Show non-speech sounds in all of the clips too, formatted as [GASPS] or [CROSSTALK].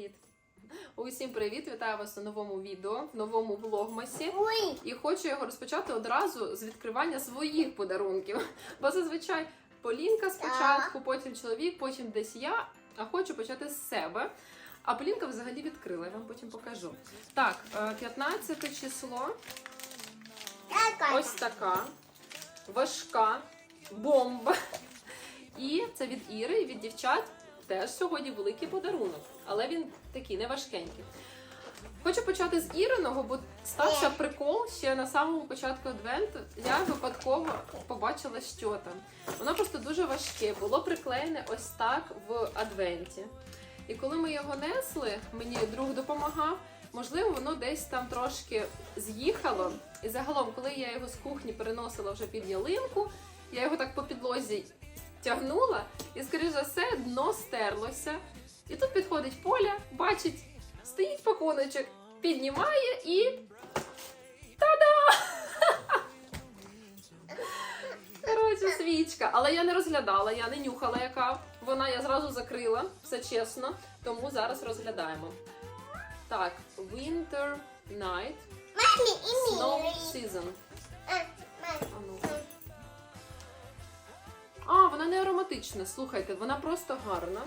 Привіт! Усім привіт! Вітаю вас у новому відео, в новому влогмасі. І хочу його розпочати одразу з відкривання своїх подарунків. Бо зазвичай Полінка спочатку, потім чоловік, потім десь я. А хочу почати з себе. А Полінка взагалі відкрила, я вам потім покажу. Так, е, 15 число. Ось така важка бомба. І це від Іри і від дівчат теж сьогодні великий подарунок, але він такий не важкенький. Хочу почати з Іриного, бо стався прикол ще на самому початку адвенту. Я випадково побачила, що там. Воно просто дуже важке, було приклеєне ось так в адвенті. І коли ми його несли, мені друг допомагав. Можливо, воно десь там трошки з'їхало. І загалом, коли я його з кухні переносила вже під ялинку, я його так по підлозі тягнула, і, скоріш за все, дно стерлося. І тут підходить Поля, бачить, стоїть пакуночок, піднімає і. Та-да! Коротше, свічка. Але я не розглядала, я не нюхала, яка вона, я зразу закрила, все чесно. Тому зараз розглядаємо. Так, Winter Night Snow. Season. Ну. а, вона не ароматична. Слухайте, вона просто гарна.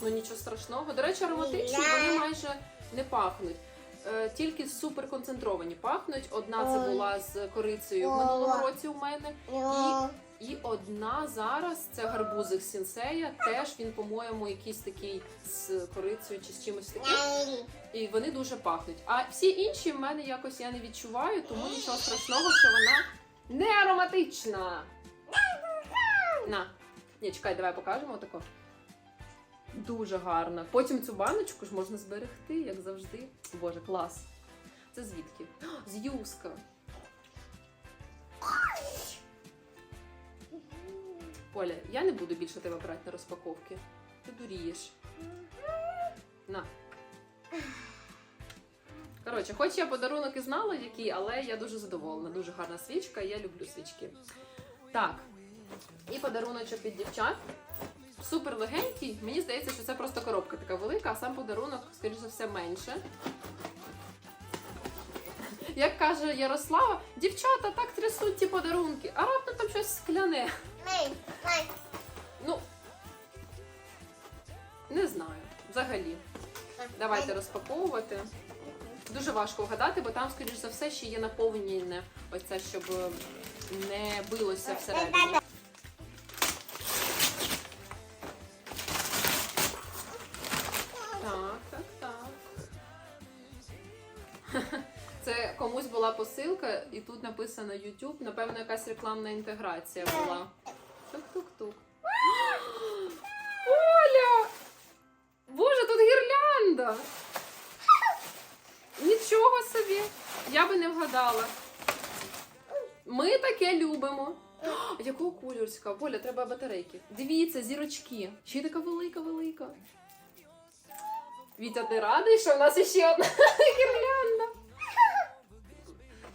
Ну нічого страшного. До речі, ароматичні вони майже не пахнуть. Е, Тільки супер концентровані пахнуть. Одна це була з корицею в минулому році у мене. Йо. І одна зараз це гарбузик сінсея. Теж він, по-моєму, якийсь такий з корицею чи з чимось таким. І вони дуже пахнуть. А всі інші в мене якось я не відчуваю, тому нічого страшного, що вона не ароматична. На. Ні, чекай, давай покажемо тако. Дуже гарна. Потім цю баночку ж можна зберегти, як завжди. Боже, клас. Це звідки? [GASPS] З юска. Поля, я не буду більше тебе брати на розпаковки. Ти дурієш. На. Коротше, хоч я подарунок і знала, який, але я дуже задоволена. Дуже гарна свічка, я люблю свічки. Так. І подаруночок від дівчат. Супер легенький. Мені здається, що це просто коробка така велика, а сам подарунок, скоріш за все, менше. Як каже Ярослава, дівчата так трясуть ті подарунки, а раптом там щось скляне. Ну, не знаю. Взагалі. Давайте розпаковувати. Дуже важко вгадати, бо там, скоріш за все, ще є наповнене оце, щоб не билося всередині. Тут написано YouTube. Напевно, якась рекламна інтеграція була. Тук-тук-тук. Оля! Боже, тут гірлянда! Нічого собі! Я би не вгадала. Ми таке любимо. А Якого кольору цікаво? Поля, треба батарейки. Дивіться, зірочки. Ще й така велика-велика. Вітя, ти радий, що в нас іще одна [LAUGHS] гірлянда?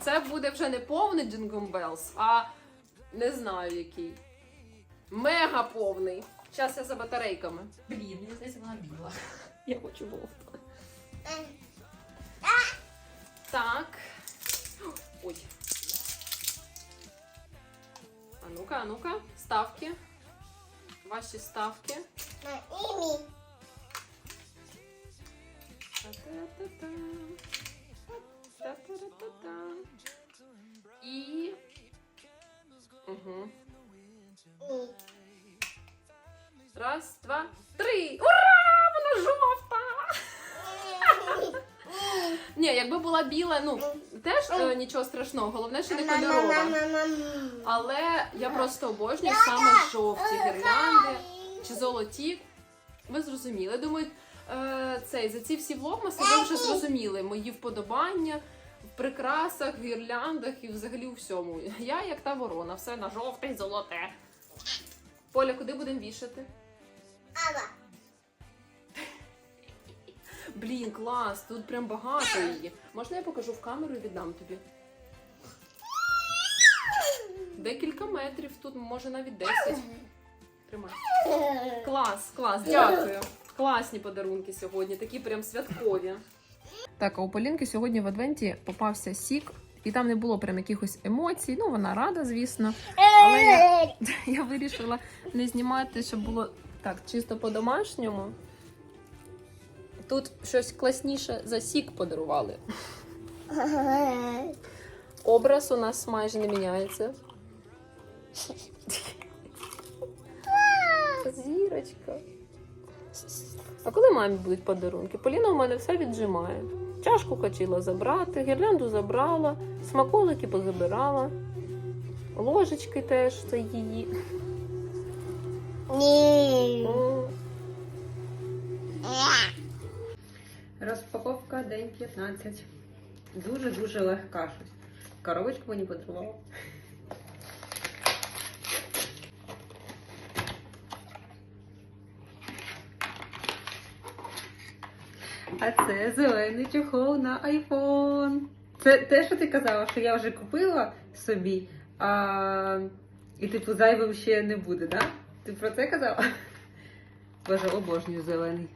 Це буде вже не повний Jingle Bells, а не знаю який. Мега повний. Зараз я за батарейками. Блін, мені здається, вона біла. [LAUGHS] Я хочу вовку. Так. Ой. А ну-ка, а ну-ка. Ставки. Ваші ставки. Мам, і мі. Та-та-та-та. Та-та-та-та-та. І. Угу. Раз, два, три. Ура! Вона жовта! Ні, якби була біла, ну теж е, нічого страшного, головне, що не кольорова. Але я просто обожнюю саме жовті гірлянди чи золоті. Ви зрозуміли. Думаю, е, цей за ці всі влогмаси ви вже зрозуміли мої вподобання в прикрасах, в гірляндах і взагалі у всьому. Я як та ворона, все на жовте золоте. Поля, куди будемо вішати? Ава. Блін, клас, тут прям багато її. Можна я покажу в камеру і віддам тобі? Декілька метрів тут, може навіть 10. Тримай. Клас, клас, дякую. Класні подарунки сьогодні, такі прям святкові. Так, а у Полінки сьогодні в адвенті попався сік, і там не було прям якихось емоцій. Ну, вона рада, звісно. Але я, [LAUGHS] я вирішила не знімати, щоб було так, чисто по-домашньому. Тут щось класніше за сік подарували. Образ у нас майже не міняється. Зірочка. А коли мамі будуть подарунки? Поліна у мене все віджимає. Чашку хотіла забрати, гірлянду забрала, смаколики позабирала, ложечки теж це її. Ні. О, Розпаковка день 15. Дуже-дуже легка щось. Коробочку мені подарувала. А це зелений чохол на айфон. Це те, що ти казала, що я вже купила собі, а... і типу зайвим ще не буде? Да? Ти про це казала? Боже, обожнюю зелений.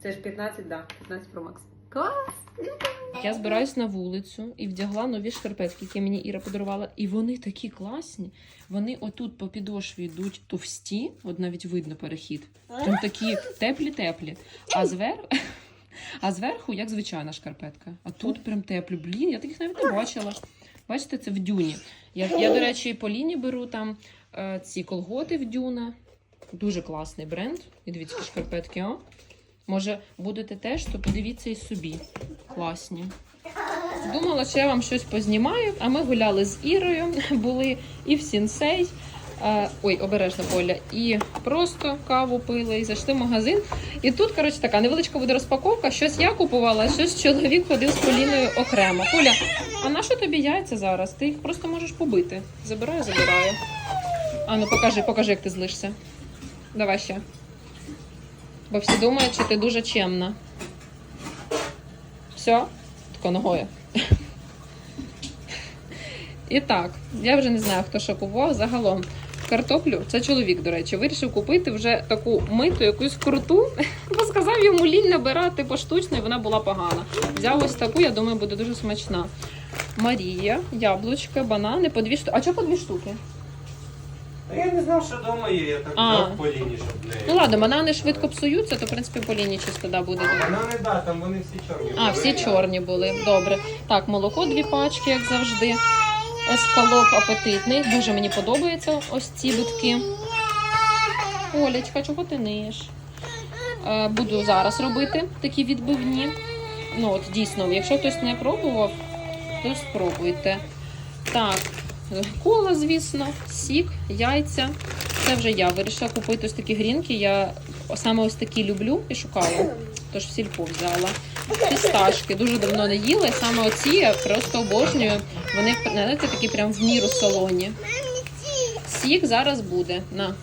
Це ж 15, да, 15 Pro Max. Клас! Я збираюсь на вулицю і вдягла нові шкарпетки, які мені Іра подарувала. І вони такі класні. Вони отут по підошві йдуть товсті, от навіть видно перехід. Там такі теплі-теплі. А зверху. А зверху, як звичайна шкарпетка. А тут прям теплі. Блін, я таких навіть не бачила. Бачите, це в дюні. Я, я до речі, і по ліні беру там е, ці колготи в дюна. Дуже класний бренд. І дивіться, шкарпетки, о. Може, будете теж, то подивіться і собі. Класні. Думала, що я вам щось познімаю, а ми гуляли з Ірою, [LAUGHS] були і в Сінсей. Ой, обережно Поля, і просто каву пили, і зайшли в магазин. І тут, коротше, така невеличка буде розпаковка. Щось я купувала, а щось чоловік ходив з Поліною окремо. Поля, а на що тобі яйця зараз? Ти їх просто можеш побити. Забираю, забираю. А ну покажи, покажи, як ти злишся. Давай ще. Бо всі думають, що ти дуже чемна. Все, тако ногою. І так, я вже не знаю, хто що купував. Загалом картоплю, це чоловік, до речі, вирішив купити вже таку миту, якусь круту, [LAUGHS] бо сказав йому лінь набирати поштучно, і вона була погана. Взяв ось таку, я думаю, буде дуже смачна. Марія, яблучка, банани по дві штуки. А чого по дві штуки? А я не знав, що вдома є, я так А. взяв по лінії, щоб не. Ну ладно, банани швидко псуються, то в принципі по лінії чисто да, буде. Вона не да, там вони всі чорні. А, всі були. чорні були. Добре. Так, молоко дві пачки, як завжди. Ескалоп апетитний. Дуже мені подобаються ось ці битки. Олечка, чого ти ниєш? Е, буду зараз робити такі відбивні. Ну, от дійсно, якщо хтось не пробував, то спробуйте. Так, кола, звісно, сік, яйця. Це вже я вирішила купити ось такі грінки. Я саме ось такі люблю і шукала. Тож в сільпо взяла. Фісташки дуже давно не їла. Саме оці я просто обожнюю. Вони знаєте, такі прям в міру солоні. Сік зараз буде. На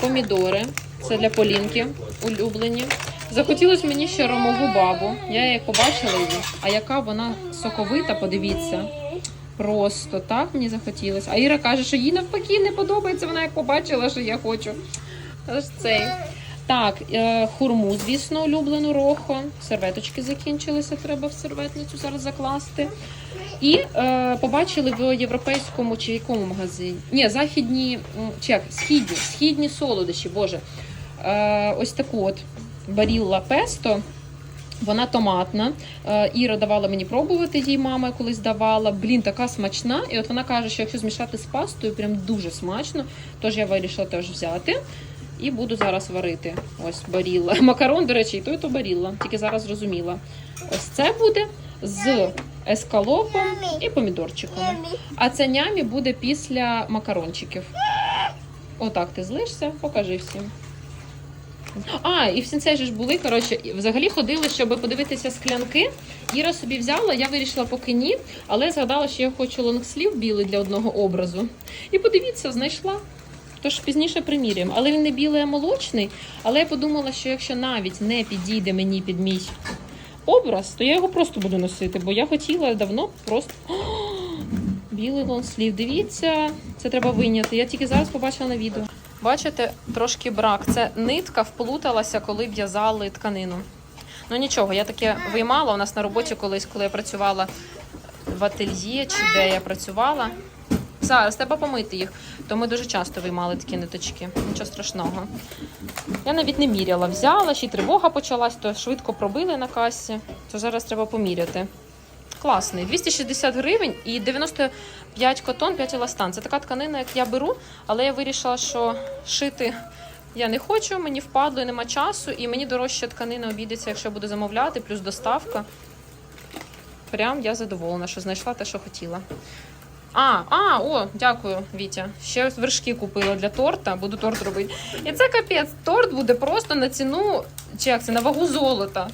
помідори. Це для Полінки улюблені. Захотілося мені ще ромову бабу. Я її побачила її. А яка вона соковита, подивіться. Просто так мені захотілося. А Іра каже, що їй навпаки не подобається. Вона як побачила, що я хочу. Ось цей. Так, е, хурму, звісно, улюблену рохо. Серветочки закінчилися, треба в серветницю зараз закласти. І е, побачили в європейському чи якому магазині? Ні, західні, чи як, східні, східні солодощі, боже. Е, ось таку от барілла песто. Вона томатна. Е, Іра давала мені пробувати, їй мама колись давала. Блін, така смачна. І от вона каже, що якщо змішати з пастою, прям дуже смачно. Тож я вирішила теж взяти. І буду зараз варити. Ось барілла. [LAUGHS] Макарон, до речі, і то, і то барілла. Тільки зараз зрозуміла. Ось це буде з ескалопом і помідорчиками. А це нямі буде після макарончиків. Отак ти злишся, покажи всім. А, і в сінцей ж були, коротше, взагалі ходили, щоб подивитися склянки. Іра собі взяла, я вирішила поки ні, але згадала, що я хочу лонгслів білий для одного образу. І подивіться, знайшла. Тож пізніше приміряємо. Але він не білий, а молочний. Але я подумала, що якщо навіть не підійде мені під мій образ, то я його просто буду носити, бо я хотіла давно просто. О, білий лонслів. Дивіться, це треба виняти. Я тільки зараз побачила на відео. Бачите, трошки брак. Це нитка вплуталася, коли в'язали тканину. Ну нічого, я таке виймала у нас на роботі колись, коли я працювала в ательє чи де я працювала. Зараз треба помити їх, то ми дуже часто виймали такі ниточки. Нічого страшного. Я навіть не міряла. Взяла, ще й тривога почалась, то швидко пробили на касі. То зараз треба поміряти. Класний. 260 гривень і 95 котон, 5 еластан. Це така тканина, як я беру, але я вирішила, що шити я не хочу, мені впадло і нема часу, і мені дорожча тканина обійдеться, якщо я буду замовляти, плюс доставка. Прям я задоволена, що знайшла те, що хотіла. А, а, о, дякую, Вітя. Ще вершки купила для торта, буду торт робити. І це капець, торт буде просто на ціну, чи як це, на вагу золота.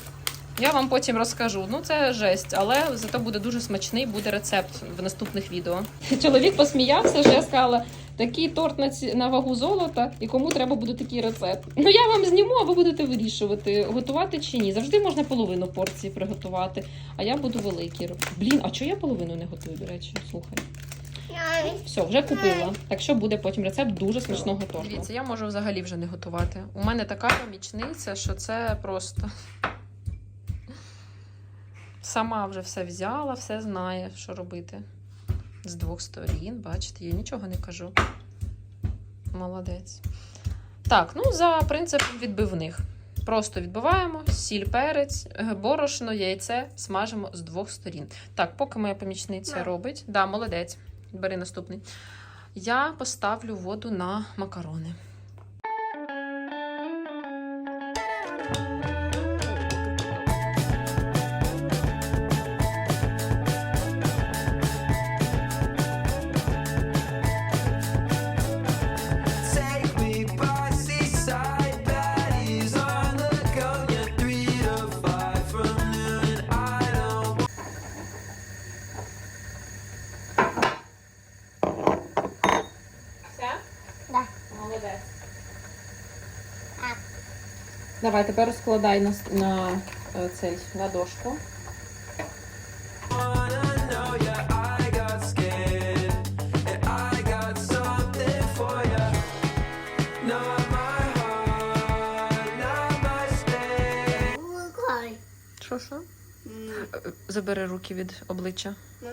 Я вам потім розкажу. Ну, це жесть, але зато буде дуже смачний, буде рецепт в наступних відео. [LAUGHS] Чоловік посміявся, що я сказала, такий торт на, ці... на вагу золота, і кому треба буде такий рецепт. Ну я вам зніму, а ви будете вирішувати, готувати чи ні. Завжди можна половину порції приготувати, а я буду великі робити. Блін, а чого я половину не готую, до речі? Слухай. Все, вже купила. Так що буде потім рецепт дуже смачного торту. Дивіться, я можу взагалі вже не готувати. У мене така помічниця, що це просто. Сама вже все взяла, все знає, що робити. З двох сторін, бачите, я нічого не кажу. Молодець. Так, ну за принципом відбивних. Просто відбиваємо сіль, перець, борошно, яйце смажимо з двох сторін. Так, поки моя помічниця Да. робить. Да, молодець. Бери наступний. Я поставлю воду на макарони. Давай, тепер розкладай на, на е, цей на дошку. Що що? Забери руки від обличчя. Ну.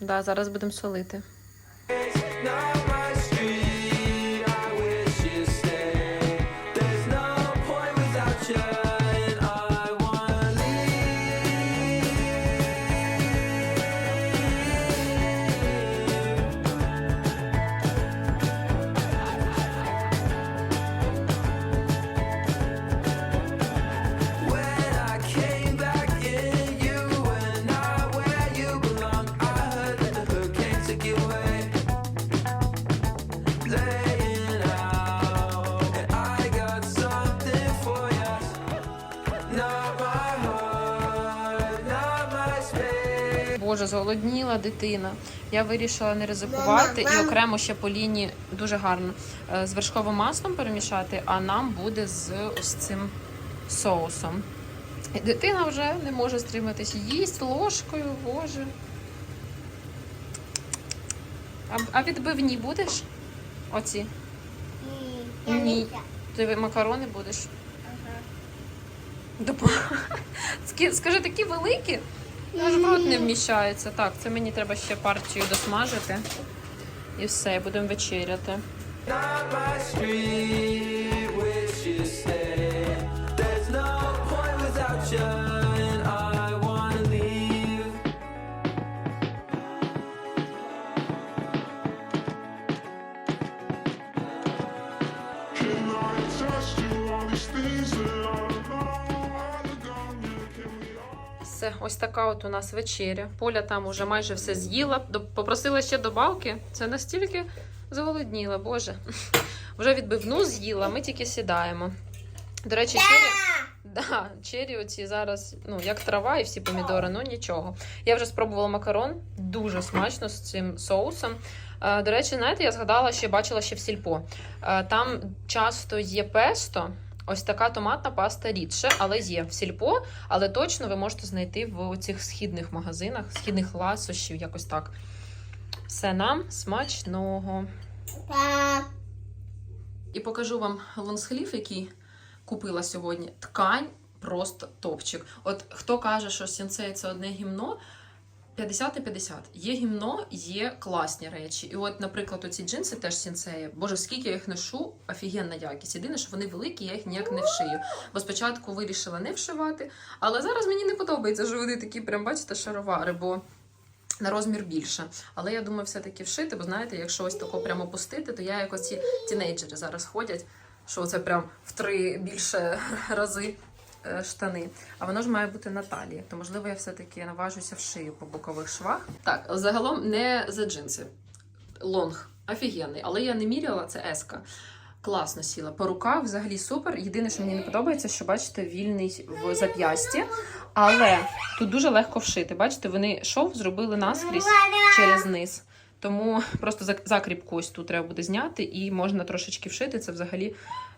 Да, зараз будемо солити. Боже, зголодніла дитина. Я вирішила не ризикувати і окремо ще по лінії дуже гарно е, з вершковим маслом перемішати, а нам буде з ось цим соусом. І дитина вже не може стриматись. Їсть ложкою, боже. А, а відбивні будеш? Оці. Ні. Ні. Ти макарони будеш? [LAUGHS] Скі- Скажи, такі великі? Аж в рот не вміщається. Так, це мені треба ще партію досмажити. І все, будемо вечеряти. Street, no point without you, Все, ось така от у нас вечеря. Поля там уже майже все з'їла. Попросила ще добавки. Це настільки зголодніла, боже. [LAUGHS] Вже відбивну з'їла, ми тільки сідаємо. До речі, чері, да, чері оці зараз, ну, як трава і всі помідори, ну нічого. Я вже спробувала макарон, дуже смачно з цим соусом. Е, До речі, знаєте, я згадала, що бачила ще в сільпо. Е, Там часто є песто. Ось така томатна паста рідше, але є в сільпо, але точно ви можете знайти в цих східних магазинах, східних ласощів, якось так. Все нам смачного. І покажу вам лонгслів, який купила сьогодні. Ткань просто топчик. От хто каже, що сінцей це одне гімно, 50 на 50. Є гімно, є класні речі. І от, наприклад, оці джинси теж сінцеї. Боже, скільки я їх ношу, офігенна якість. Єдине, що вони великі, я їх ніяк не вшию. Бо спочатку вирішила не вшивати, але зараз мені не подобається, що вони такі, прям бачите, шаровари, бо на розмір більше. Але я думаю, все-таки вшити, бо знаєте, якщо ось тако прямо пустити, то я як оці тінейджери зараз ходять, що це прям в три більше [LAUGHS] рази штани. А воно ж має бути на талії. То можливо я все-таки наважуся в шию по бокових швах. Так, загалом не за джинси. Лонг офігенний, але я не міряла, це еска. Класно сіла. По руках взагалі супер. Єдине, що мені не подобається, що бачите, вільний в зап'ясті. Але тут дуже легко вшити. Бачите, вони шов зробили наскрізь через низ. Тому просто закріпку ось тут треба буде зняти, і можна трошечки вшити. Це взагалі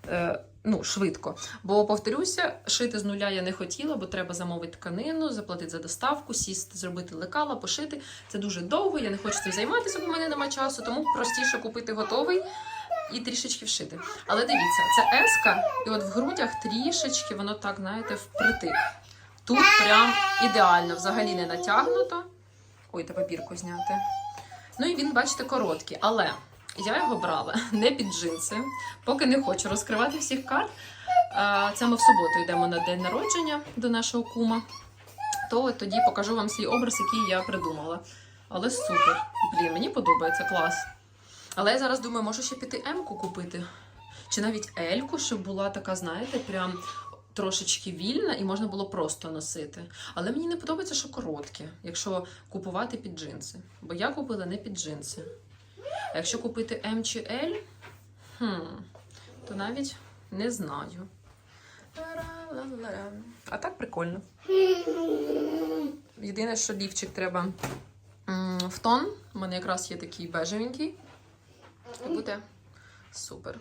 е, ну, швидко. Бо, повторюся, шити з нуля я не хотіла, бо треба замовити тканину, заплатити за доставку, сісти, зробити лекала, пошити. Це дуже довго, я не хочу цим займатися, бо в мене немає часу, тому простіше купити готовий і трішечки вшити. Але дивіться, це еска, і от в грудях трішечки воно так, знаєте, впритик. Тут прям ідеально, взагалі не натягнуто. Ой, та папірку зняти. Ну і він, бачите, короткий. Але я його брала [LAUGHS] не під джинси, поки не хочу розкривати всіх карт. Це ми в суботу йдемо на день народження до нашого кума. То тоді покажу вам свій образ, який я придумала. Але супер. Блін, мені подобається клас. Але я зараз думаю, може ще піти М-ку купити. Чи навіть Ельку, щоб була така, знаєте, прям трошечки вільна і можна було просто носити. Але мені не подобається, що короткі, якщо купувати під джинси. Бо я купила не під джинси. А якщо купити М чи L, хм, то навіть не знаю. А так прикольно. Єдине, що лівчик треба в тон. У мене якраз є такий бежевенький. Буде супер.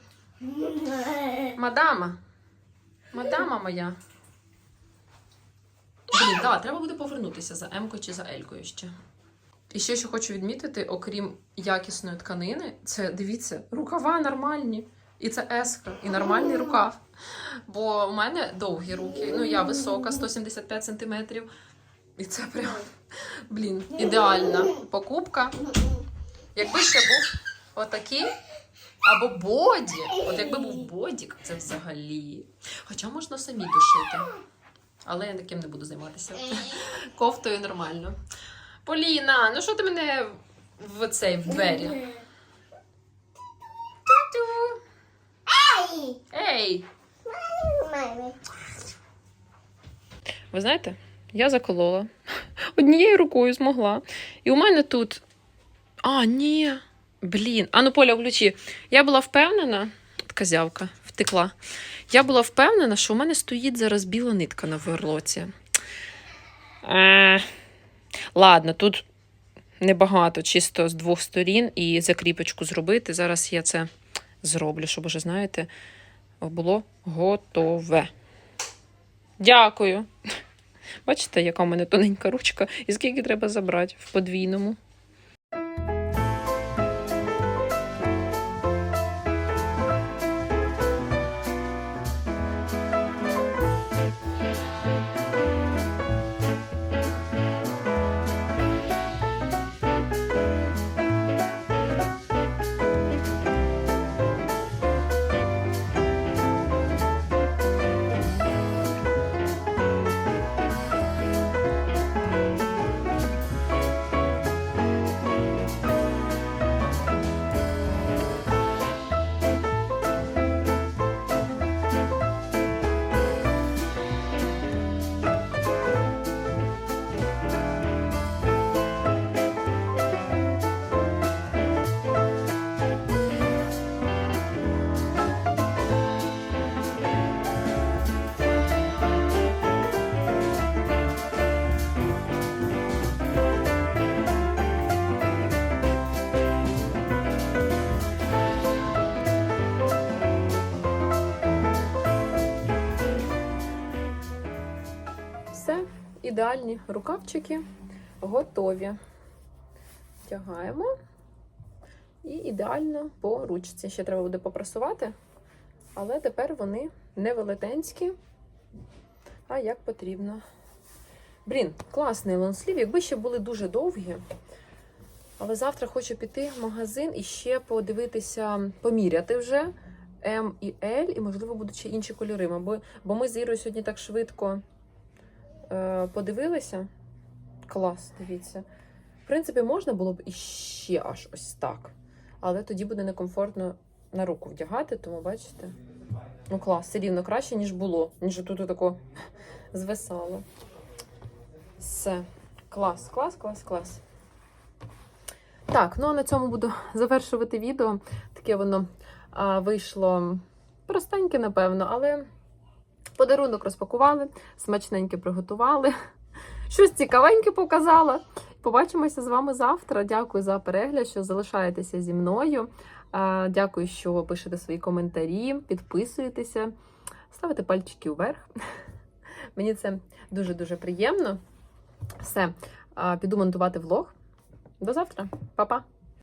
Мадама. Мадама моя. Блін, да, треба буде повернутися за М-кою чи за Елькою ще. І ще що хочу відмітити, окрім якісної тканини, це дивіться, рукава нормальні. І це еска, і нормальний рукав. Бо у мене довгі руки, ну я висока, 175 сантиметрів. І це прям, блін, ідеальна покупка. Якби ще був отакий, або боді. От якби був бодік, це взагалі. Хоча можна самі дошити. Але я таким не буду займатися. Кофтою нормально. Поліна, ну що ти мене в цей в двері? Тю-тю. Ай! Ей! Ви знаєте, я заколола. Однією рукою змогла. І у мене тут. А, ні. Блін. А ну, Поля, включи. Я була впевнена, От козявка втекла. Я була впевнена, що у мене стоїть зараз біла нитка на верлоці. Е, ладно, тут небагато, чисто з двох сторін і закріпочку зробити. Зараз я це зроблю, щоб уже, знаєте, було готове. Дякую. Бачите, яка в мене тоненька ручка, і скільки треба забрати в подвійному. Ідеальні рукавчики готові. Тягаємо. І ідеально по ручці. Ще треба буде попрасувати, Але тепер вони не велетенські, а як потрібно. Блін, класний лонслів. Якби ще були дуже довгі. Але завтра хочу піти в магазин і ще подивитися, поміряти вже М і L, і, можливо, будуть ще інші кольори. Бо, ми з Ірою сьогодні так швидко подивилися. Клас, дивіться. В принципі, можна було б іще аж ось так. Але тоді буде некомфортно на руку вдягати, тому бачите. Ну, клас, все рівно краще, ніж було, ніж тут тако [LAUGHS] звисало. Все. Клас, клас, клас, клас. Так, ну а на цьому буду [LAUGHS] завершувати відео. Таке воно а, вийшло простеньке, напевно, але подарунок розпакували, смачненьке приготували. Щось цікавеньке показала. Побачимося з вами завтра. Дякую за перегляд, що залишаєтеся зі мною. Дякую, що пишете свої коментарі, підписуєтеся, ставите пальчики вверх. Мені це дуже-дуже приємно. Все, піду монтувати влог. До завтра, Па-па!